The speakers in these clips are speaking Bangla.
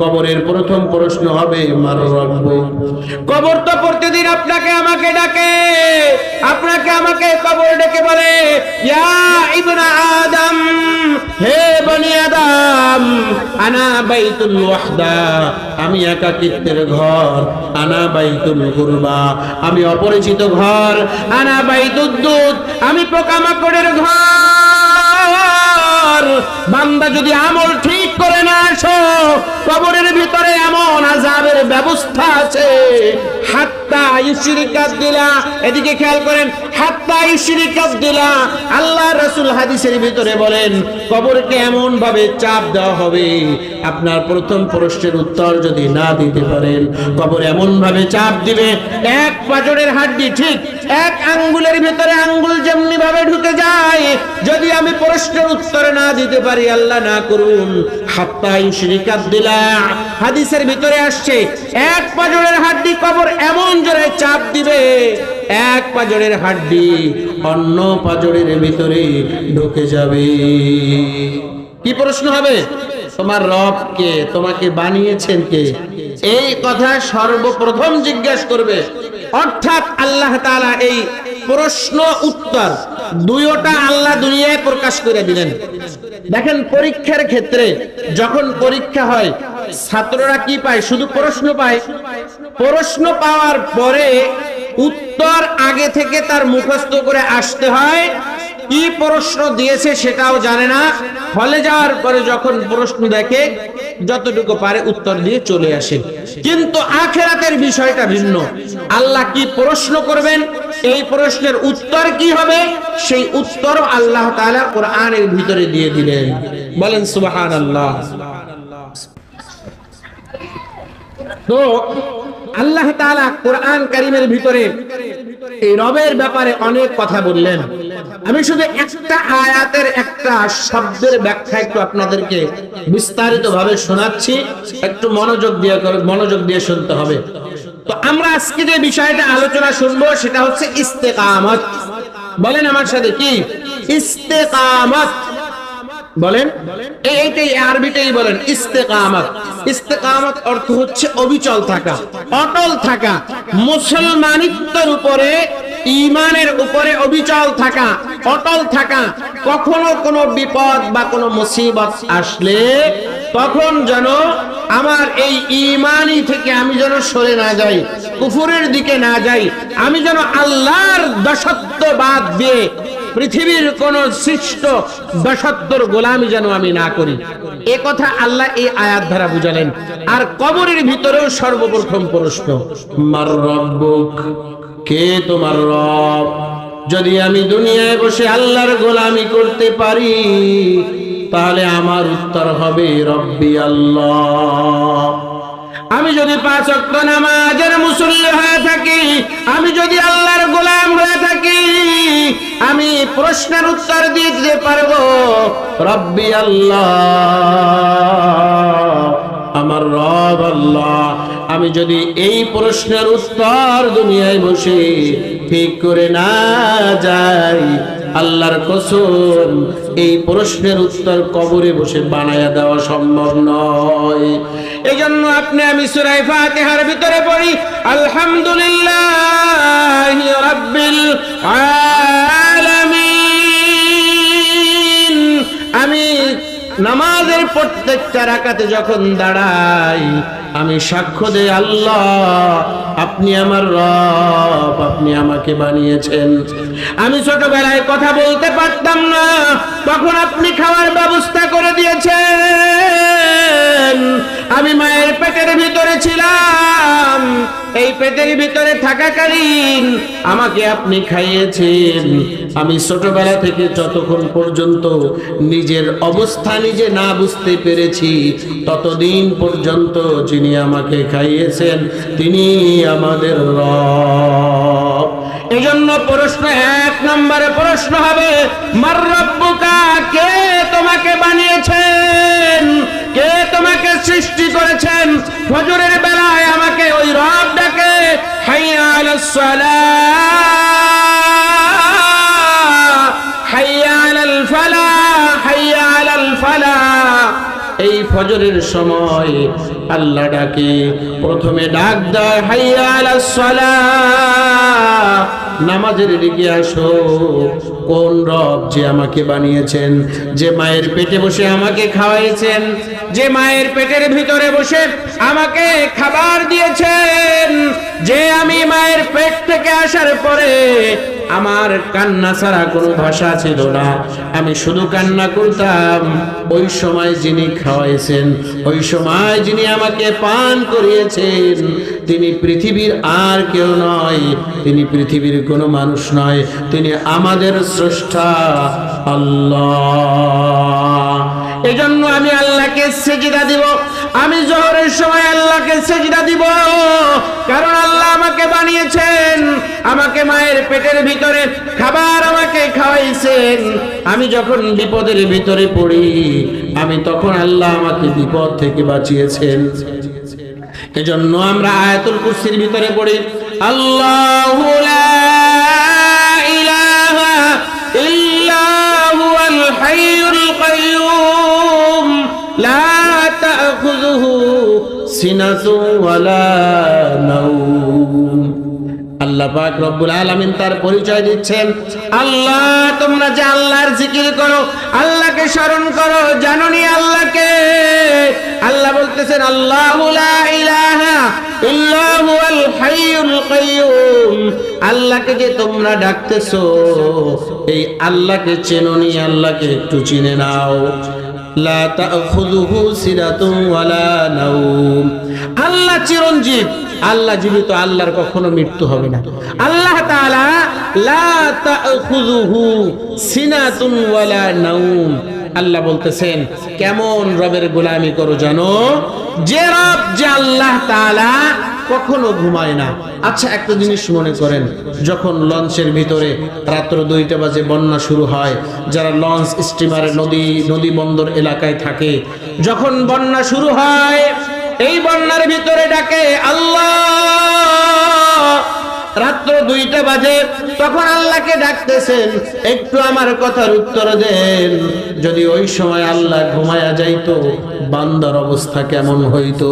কবরের প্রথম প্রশ্ন হবে, মার রব্ব। কবর তো প্রতিদিন আপনাকে আমাকে ডাকে। আপনাকে আমাকে কবর ডেকে বলে আদম, হে বনি আদম, আনা বাইতুল ওয়াহদা, আমি একাকিত্বের ঘর, আনা বাইতুল গুরবা, আমি অপরিচিত ঘর, আনা বাইতুদ দুধ, আমি পোকামাকড়ের ঘর। বান্দা যদি আমল ঠিক করে না আসো কবরের ভিতরে এমন আজাবের ব্যবস্থা আছে। হাত্তা ইশরিকাত দিলা। এদিকে খেয়াল করেন আল্লাহ রাসূল হাদিসের ভিতরে বলেন, কবরকে এমন ভাবে চাপ দেওয়া হবে, আপনার প্রথম প্রশ্নের উত্তর যদি না দিতে পারেন, কবর এমন ভাবে চাপ দিবে, এক পাজরের হাড্ডি ঠিক এক আঙ্গুলের ভিতরে আঙ্গুল যেমনি ভাবে ঢুকে যায়, যদি আমি প্রশ্নের উত্তর না দিতে পারি, আল্লাহ না করুন। হাদিসের ভিতরে আসছে, এক পাজরের হাড্ডি কবর এমন জোরে চাপ দিবে এক পাজরের হাড্ডি অন্য পাজরের ভিতরে ঢুকে যাবে। কি প্রশ্ন হবে? তোমার রব কে? তোমাকে বানিয়েছেন কে? এই কথা সর্বপ্রথম জিজ্ঞাসা করবে। অর্থাৎ আল্লাহ তাআলা এই প্রশ্ন উত্তর দুইটা আল্লাহ দুনিয়ায় প্রকাশ করে দিলেন। দেখেন, পরীক্ষার ক্ষেত্রে যখন পরীক্ষা হয়, ছাত্ররা কি পায়? শুধু প্রশ্ন পায়। প্রশ্ন পাওয়ার পরে উত্তর আগে থেকে তার মুখস্থ করে আসতে হয়। কি প্রশ্ন দিয়েছে সেটাও জানে না। ফলে যাওয়ার পরে যখন প্রশ্ন দেখে, যতটুকু পারে উত্তর দিয়ে চলে আসে। কিন্তু আখেরাতের বিষয়টা ভিন্ন। আল্লাহ কি প্রশ্ন করবেন? এই প্রশ্নের উত্তর কি হবে? সেই উত্তর আল্লাহ তাআলা কোরআনের ভিতরে দিয়ে দিলেন। বলেন, সুবহানাল্লাহ। তো আল্লাহ তাআলা কোরআন কারীমের ভিতরে এই রবের ব্যাপারে অনেক কথা বললেন। আমি শুধু একটা আয়াতের একটা শব্দের ব্যাখ্যা একটু আপনাদেরকে বিস্তারিত ভাবে শোনাচ্ছি। একটু মনোযোগ দিয়ে মনোযোগ দিয়ে শুনতে হবে। তো আমরা আজকে যে বিষয়টা আলোচনা শুনব সেটা হচ্ছে ইস্তেকামত। বলেন আমার সাথে কি? ইস্তেকামত। বলেন? এইটাই আরবিটাই বলেন ইস্তেকামত। ইস্তেকামত অর্থ হচ্ছে অবিচল থাকা অটল থাকা মুসলমানিত্বের উপরে ইমানের উপরে অবিচল থাকা অটল থাকা। কখনো কোনো বিপদ বা কোনো মুসিবত আসলে তখন যেন আমার এই ইমানি থেকে আমি যেন সরে না যাই কুফুরের দিকে না যাই আমি যেন আল্লাহর দশত্ব বাদ দিয়ে পৃথিবীর কোন সৃষ্ট দশত্বর গোলামি যেন আমি না করি। এ কথা আল্লাহ এই আয়াত দ্বারা বুঝালেন। আর কবরের ভিতরেও সর্বপ্রথম প্রশ্ন কে তোমার রব? যদি আমি দুনিয়ায় বসে আল্লাহর গোলামি করতে পারি, তাহলে আমার উত্তর হবে রব্বি আল্লাহ। আমি যদি পাঁচ অক্ট নামাজের মুসল্লি হয়ে থাকি, আমি যদি আল্লাহর গোলাম হয়ে থাকি, আমি প্রশ্নের উত্তর দিতে পারব, রব্বি আল্লাহ, আমার রব আল্লাহ, আমি যদি এই প্রশ্নের উত্তর দুনিয়ায় বসে ঠিক করে না যাই, আল্লাহর কসম এই প্রশ্নের উত্তর কবরে বসে বানায়া দেওয়া সম্ভব নয়। এই জন্য আপনি আমি সুরাই ফাতিহার ভিতরে পড়ি, আলহামদুলিল্লাহ আমি নামাজের প্রত্যেকটা রাকাতে যখন দাঁড়াই আমি সাক্ষ্য দেই, আল্লাহ, আপনি আমার রব, আপনি আমাকে বানিয়েছেন। আমি ছোটবেলায় কথা বলতে পারতাম না, তখন আপনি খাওয়ার ব্যবস্থা করে দিয়েছেন। আমি মায়ের পেটের ভিতরে ছিলাম। এই পেটের ভিতরে থাকাকালীন আমাকে আপনি খাইয়েছেন। আমি ছোটবেলা থেকে যতক্ষণ পর্যন্ত নিজের অবস্থা নিজে না বুঝতে পেরেছি, ততদিন পর্যন্ত যিনি আমাকে খাইয়েছেন, তিনি আমাদের রব। এজন্য প্রশ্ন এক নম্বরে প্রশ্ন হবে, মার রব্বুকা, কে তোমাকে বানিয়েছেন? কে তোমাকে সৃষ্টি করেছেন। ফজরের বেলায় আমাকে ওই রব ডাকে এই ফজরের সময় আল্লাহ ডাকে, প্রথমে ডাক দেয় হাইয়া আলাস সালাহ নামাজের দিকে আসো। কোন রব যে আমাকে বানিয়েছেন, যে মায়ের পেটে বসে আমাকে খাওয়াইছেন, যে মায়ের পেটের ভিতরে বসে আমাকে খাবার দিয়েছেন, যে আমি মায়ের পেট থেকে আসার পরে আমার কান্না ছাড়া কোনো ভাষা ছিল না। আমি শুধু কান্না করতাম। ওই সময় যিনি খাওয়াইছেন, ওই সময় যিনি আমাকে পান করিয়েছেন, তিনি পৃথিবীর আর কেউ নয়, তিনি পৃথিবীর কোনো মানুষ নয়, তিনি আমাদের স্রষ্টা আল্লাহ। এজন্য আমি আল্লাহকে সেজদা দিব। আমি জহরের সময় আল্লাহকে সেজদা দিব। কারণ আল্লাহ আমাকে বানিয়েছেন, আমাকে মায়ের পেটের ভিতরে খাবার আমাকে খাওয়াইছেন। আমি যখন বিপদের ভিতরে পড়ি, আমি তখন আল্লাহ আমাকে বিপদ থেকে বাঁচিয়েছেন। এজন্য আমরা আয়াতুল কুরসির ভিতরে পড়ি, আল্লাহু লা ইলাহা ইল্লা হুয়াল হাইয়ুল কাইয়্যুম লা আল্লাহ তার পরিচয় দিচ্ছেন। আল্লাহ, তোমরা যে আল্লাহর জিকির করো, আল্লাহকে স্মরণ করো আল্লাহকে। আল্লাহ বলতেছেন, আল্লাহু লা ইলাহা আল্লাহকে যে তোমরা ডাকতেছো, এই আল্লাহকে চেননি আল্লাহকে একটু চিনে নাও। লা তাখুযুহু সিরাতুন ওয়ালা নাওম। আল্লাহ চিরঞ্জীব, আল্লাহ জীবিত, আল্লাহর কখনো মৃত্যু হবে না। আল্লাহ তাআলা লা তাখুযুহু সিনাতুন ওয়ালা নাওম। আল্লাহ বলতেছেন, কেমন রবের গোলামি করো জানো? যে রব যে আল্লাহ তাআলা কখনো ঘুমায় না। আচ্ছা একটা জিনিস মনে করেন, যখন লঞ্চের ভিতরে রাত্র দুইটা বাজে বন্যা শুরু হয়, যারা লঞ্চ স্টিমারে নদী নদী বন্দর এলাকায় থাকে, যখন বন্যা শুরু হয়, এই বন্যার ভিতরে ডাকে, আল্লাহ! রাত্র দুইটা বাজে, তখন আল্লাহকে ডাকতেছেন, একটু আমার কথার উত্তর দেন। যদি ওই সময় আল্লাহ ঘুমায়া যাইতো, বান্দার অবস্থা কেমন হইতো?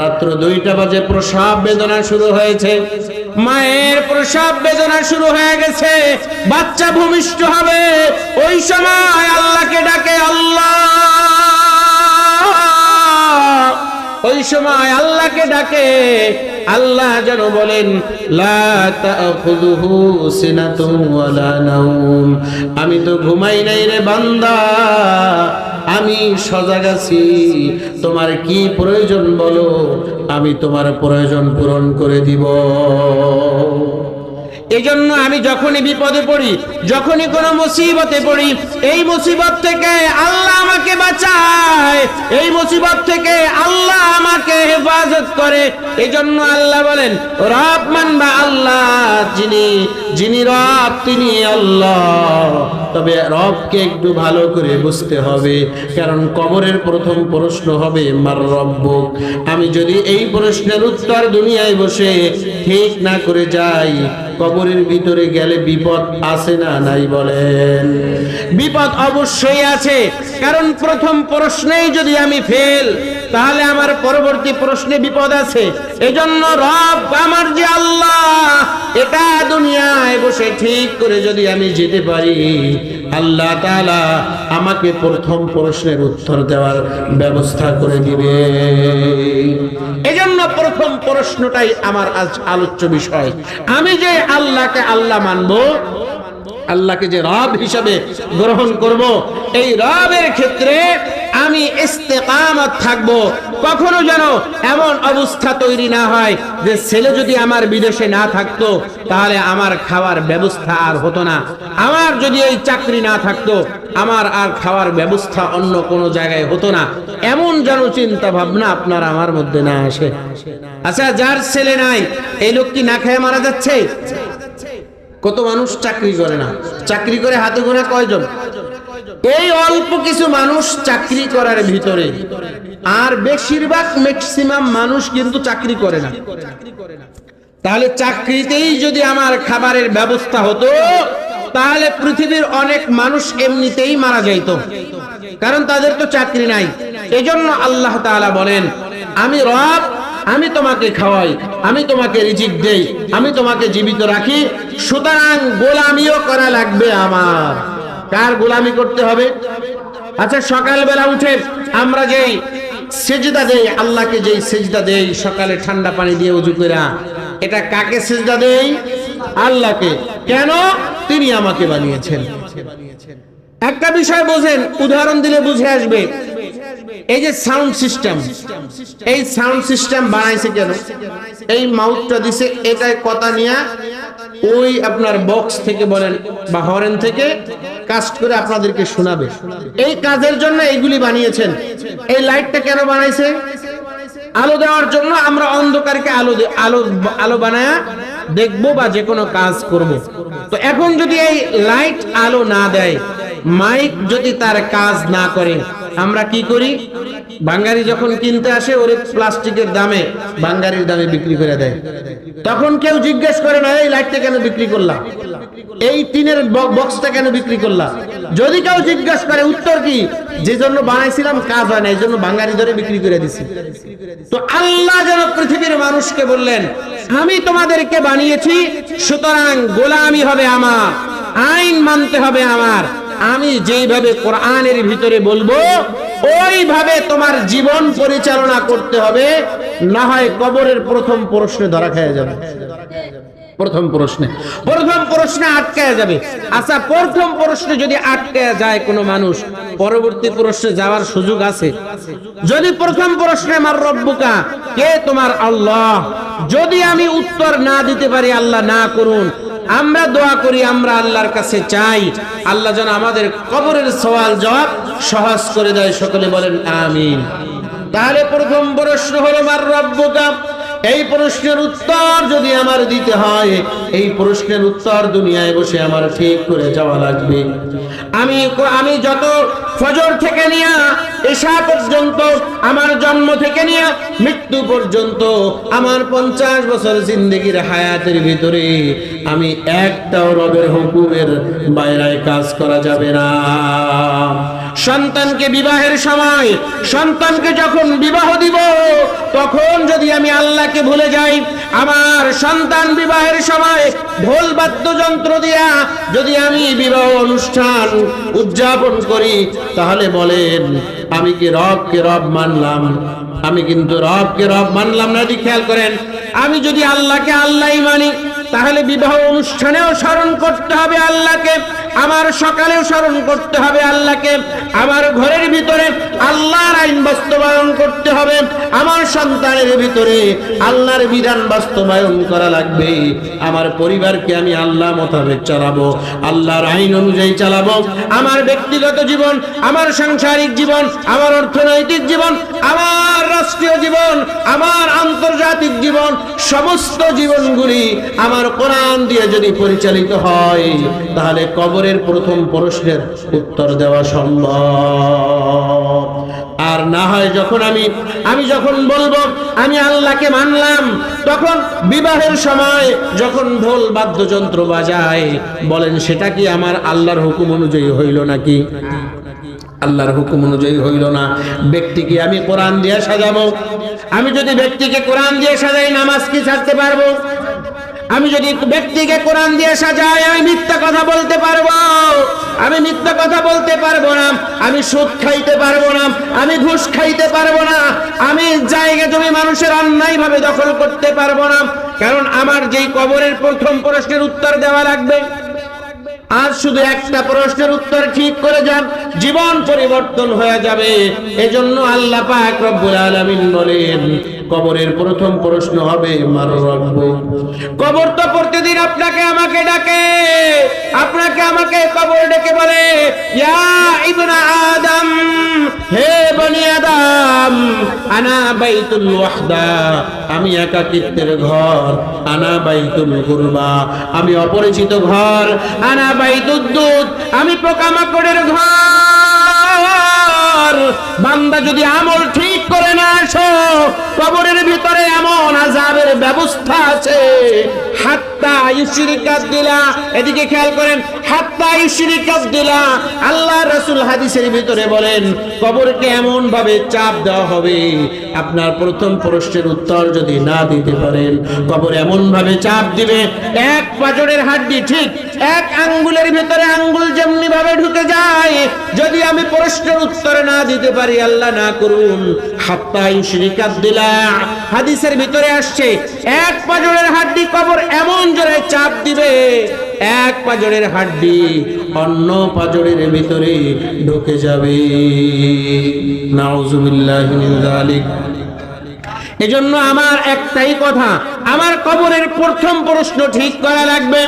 রাত্র দুইটা বাজে প্রসাব বেদনা শুরু হয়েছে। মায়ের প্রসাব বেদনা শুরু হয়ে গেছে। বাচ্চা ভূমিষ্ঠ হবে। ওই সময় আল্লাহকে ডাকে আল্লাহ। ওই সময় আল্লাহকে ডাকে। আল্লাহ যেন বলেন আমি তো ঘুমাই নাই রে বান্দা। আমি সজাগ আছি। তোমার কি প্রয়োজন বলো? আমি তোমার প্রয়োজন পূরণ করে দিব। এজন্য আমি যখনই বিপদে পড়ি, যখনই কোনো মুসিবতে পড়ি, এই মুসিবত থেকে আল্লাহ আমাকে বাঁচায়। এই মুসিবত থেকে আল্লাহ আমাকে হেফাজত করে। এজন্য আল্লাহ বলেন, রব মানবা আল্লাহ, যিনি যিনি রব, তিনি আল্লাহ। তবে রবকে একটু ভালো করে বুঝতে হবে, কারণ কবরের প্রথম প্রশ্ন হবে, মার রব্বুক? আমি যদি এই প্রশ্নের উত্তর দুনিয়ায় বসে ঠিক না করে যাই কবরের ভিতরে গেলে বিপদ আছে না নাই বলেন? বিপদ অবশ্যই আছে, কারণ প্রথম প্রশ্নেই যদি আমি ফেল, তাহলে আমার পরবর্তী প্রশ্নে বিপদ আছে। এজন্য রব আমার যে আল্লাহ, এটা দুনিয়ায় বসে ঠিক করে যদি আমি যেতে পারি আল্লাহ তালা আমাকে প্রথম প্রশ্নের উত্তর দেওয়ার ব্যবস্থা করে দিবে। এজন্য প্রথম প্রশ্নটাই আমার আজ আলোচ্য বিষয়। আমি যে আল্লাহকে আল্লাহ মানবো আল্লাহকে যে রব হিসাবে গ্রহণ করব, এই রবের ক্ষেত্রে আমি ইস্তেকামত থাকব। কখনো যেন এমন অবস্থা তৈরি না হয় যে ছেলে যদি আমার বিদেশে না থাকতো, তাহলে আমার খাওয়ার ব্যবস্থা আর হতো না। আমার যদি এই চাকরি না থাকতো, আমার আর খাওয়ার ব্যবস্থা অন্য কোনো জায়গায় হতো না। এমন যেন চিন্তা ভাবনা আপনার আমার মধ্যে না আসে। আচ্ছা যার ছেলে নাই, এই লোক কি না খেয়ে মারা যাচ্ছে? কত মানুষ চাকরি করে না? চাকরি করে হাতে গোনা কয়জন? এই অল্প কিছু মানুষ চাকরি করার ভিতরে আর বেশিরভাগ ম্যাক্সিমাম মানুষ কিন্তু চাকরি করে না। তাহলে চাকরিতেই যদি আমার খাবারের ব্যবস্থা হতো, তাহলে পৃথিবীর অনেক মানুষ এমনিতেই মারা যাইত। কারণ তাদের তো চাকরি নাই। এজন্য আল্লাহ তাআলা বলেন, আমি রব আমি তোমাকে খাওয়াই, আমি তোমাকে রিজিক দেই, আমি তোমাকে জীবিত রাখি, সুতরাং গোলামিও করা লাগবে আমার। কার গোলামি করতে হবে? আচ্ছা সকালবেলা উঠে আমরা যেই সেজদা দেই, আল্লাহকে যেই সেজদা দেই, সকালে ঠান্ডা পানি দিয়ে উজু করা এটা কাকে সেজদা দেই? আল্লাহকে। কেন? তিনি আমাকে বানিয়েছেন। একটা বিষয় বোঝেন, উদাহরণ দিলে বুঝে আসবে এই যে সাউন্ড সিস্টেম, এই সাউন্ড সিস্টেম বানাইছে কেন? এই মাউথটা দিছে এটাই কথা নিয়ে ওই আপনার বক্স থেকে বলেন বা হরেন থেকে কাস্ট করে আপনাদেরকে শোনাবে। এই কাজের জন্য এইগুলি বানিয়েছেন। এই লাইটটা কেন বানাইছে? আলো দেওয়ার জন্য আমরা অন্ধকারকে আলো আলো আলো বানায়া দেখব বা যে কোনো কাজ করব। তো এখন যদি এই লাইট আলো না দেয়, মাইক যদি তার কাজ না করে আমরা কি করি? বাঙ্গারি যখন কিনতে আসে, ওরে প্লাস্টিকের দামে বাঙ্গারির দামে বিক্রি করে দেয়। তখন কেউ জিজ্ঞেস করে না, এই লাইটটা কেন বিক্রি করলাম এই টিনের বক্সটা কেন বিক্রি করলাম যদি কেউ জিজ্ঞেস করে, উত্তর কি? যে জন্য বানাইছিলাম, কাজ হয় না, এই জন্য বাঙ্গারি ধরে বিক্রি করে দিছি। তো আল্লাহ যেন পৃথিবীর মানুষকে বললেন, আমি তোমাদেরকে বানিয়েছি, সুতরাং গোলামি হবে আমার, আইন মানতে হবে আমার। আমি যেইভাবে কোরআনের ভিতরে বলব, ওইভাবে তোমার জীবন পরিচালনা করতে হবে, না হয় কবরের প্রথম প্রশ্নে ধরা খেয়ে যাবে। প্রথম প্রশ্নে। প্রথম প্রশ্নে আটকায় যাবে। আচ্ছা প্রথম প্রশ্নে যদি আটকায় যায় কোনো মানুষ, পরবর্তী প্রশ্নে যাওয়ার সুযোগ আছে? যদি প্রথম প্রশ্নে, আমার রব্বুকা, কে তোমার আল্লাহ? যদি আমি উত্তর না দিতে পারি, আল্লাহ না করুন। আমরা দোয়া করি, আমরা আল্লাহর কাছে চাই। আল্লাহ যেন আমাদের কবরের সওয়াল জবাব সহজ করে দেয়, সকলে বলেন আমিন। তাহলে প্রথম প্রশ্ন হলো, মার রব্বুকা? এই প্রশ্নের উত্তর যদি আমার দিতে হয়, এই প্রশ্নের উত্তর দুনিয়ায় বসে আমার ঠিক করে যাওয়া লাগবে। আমি আমি যত ফজর থেকে নিয়ে এশা পর্যন্ত, আমার জন্ম থেকে নিয়ে মৃত্যু পর্যন্ত, আমার পঞ্চাশ বছর জিন্দগির হায়াতের ভিতরে আমি একটাও রবের হুকুমের বাইরায় কাজ করা যাবে না। সন্তানকে বিবাহের সময়, সন্তানকে যখন বিবাহ দিব, তখন যদি আমি আল্লাহকে ভুলে যাই, আমার সন্তান বিবাহের সময় ঢোল বাদ্যযন্ত্র দিয়া যদি আমি বিবাহ অনুষ্ঠান উদযাপন করি, তাহলে বলেন, আমি কি রবকে রব মানলাম? আমি কিন্তু রবকে রব মানলাম না এটি খেয়াল করেন। আমি যদি আল্লাহকে আল্লাহই মানি, তাহলে বিবাহ অনুষ্ঠানেও স্মরণ করতে হবে আল্লাহকে। আমার সকালেও স্মরণ করতে হবে আল্লাহকে। আমার ঘরের ভিতরে আল্লাহর আইন বাস্তবায়ন করতে হবে। আমার সন্তানের ভিতরে আল্লাহর বিধান বাস্তবায়ন করা লাগবে। আমার পরিবারকে আমি আল্লাহ মোতাবেক চালাবো, আল্লাহর আইন অনুযায়ী চালাবো। আমার ব্যক্তিগত জীবন, আমার সাংসারিক জীবন, আমার অর্থনৈতিক জীবন, আমার রাষ্ট্রীয় জীবন, আমার আন্তর্জাতিক জীবন, সমস্ত জীবনগুলি আমার কোরআন দিয়ে যদি পরিচালিত হয়, তাহলে কবরের প্রথম প্রশ্নের উত্তর দেওয়া সম্ভব। আর না হয় যখন আমি আমি যখন বলব, আমি আল্লাহকে মানলাম, তখন বিবাহের সময় যখন ঢোল বাদ্যযন্ত্র বাজায়, বলেন, সেটা কি আমার আল্লাহর হুকুম অনুযায়ী হইল নাকি? আল্লাহর হুকুম অনুযায়ী হইল না। ব্যক্তিকে আমি কোরআন দিয়ে সাজাবো। আমি যদি ব্যক্তিকে কোরআন দিয়ে সাজাই, নামাজ কি ছাড়তে পারব? আমি যদি ব্যক্তিকে কোরআন দিয়ে সাজাই, আমি মিথ্যা কথা বলতে পারব। আমি মিথ্যা কথা বলতে পারব না। আমি সুদ খাইতে পারব না। আমি ঘুষ খাইতে পারব না। আমি জায়গা জমি মানুষের অন্যায় ভাবে দখল করতে পারব না। কারণ আমার যেই কবরের প্রথম প্রশ্নের উত্তর দেওয়া লাগবে। আজ শুধু একটা প্রশ্নের উত্তর ঠিক করে যান, জীবন পরিবর্তন হয়ে যাবে। এজন্য আল্লাহ পাক রব্বুল আলামিন বলেন কবরের প্রথম প্রশ্ন হবে, মার রব্ব। কবর তো প্রতিদিন আপনাকে, আমাকে ডাকে। আপনাকে আমাকে কবর ডেকে বলে আদম, হে বনি আদম, আনা বাইতুল ওয়াহদা। আমি একাকিত্বের ঘর, আনা বাইতুল গুরবা আমি অপরিচিত ঘর, আনা বাইতুদ্দুত আমি পোকামাকড়ের ঘর বান্দা যদি আমল ঠিক করে না আসো, কবরের ভিতরে এমন আজাবের ব্যবস্থা আছে। হাত্তা ইউশরিকাত দিলা এদিকে খেয়াল করেন আল্লাহ হাদিসের ভিতরে বলেন, কবরকে এমন ভাবে চাপ দেওয়া হবে, আপনার প্রথম উত্তর যদি না দিতে পারেন, কবর চাপ দিবে, এক পাজরের হাড্ডি ঠিক, এক আঙ্গুলের ভিতরে আঙ্গুল যেমনি ভাবে ঢুকে যায়, যদি আমি প্রশ্নের উত্তর না দিতে পারি, আল্লাহ না করুন। হাদিসের ভিতরে আসছে, এক পাজরের হাড্ডি কবর এমন জোরে চাপ দিবে, এক পাজরের হাড্ডি অন্য পাজরের ভিতরে ঢুকে যাবে। এজন্য আমার একটাই কথা, আমার কবরের প্রথম প্রশ্ন ঠিক করা লাগবে।